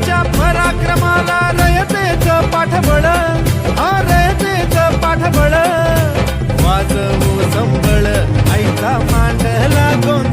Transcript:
रयतेच्या पराक्रमाला रयतेच पाठबळ. हा रयतेच पाठबळ. वाजवू संबळ ऐका मांडला गोंधळ.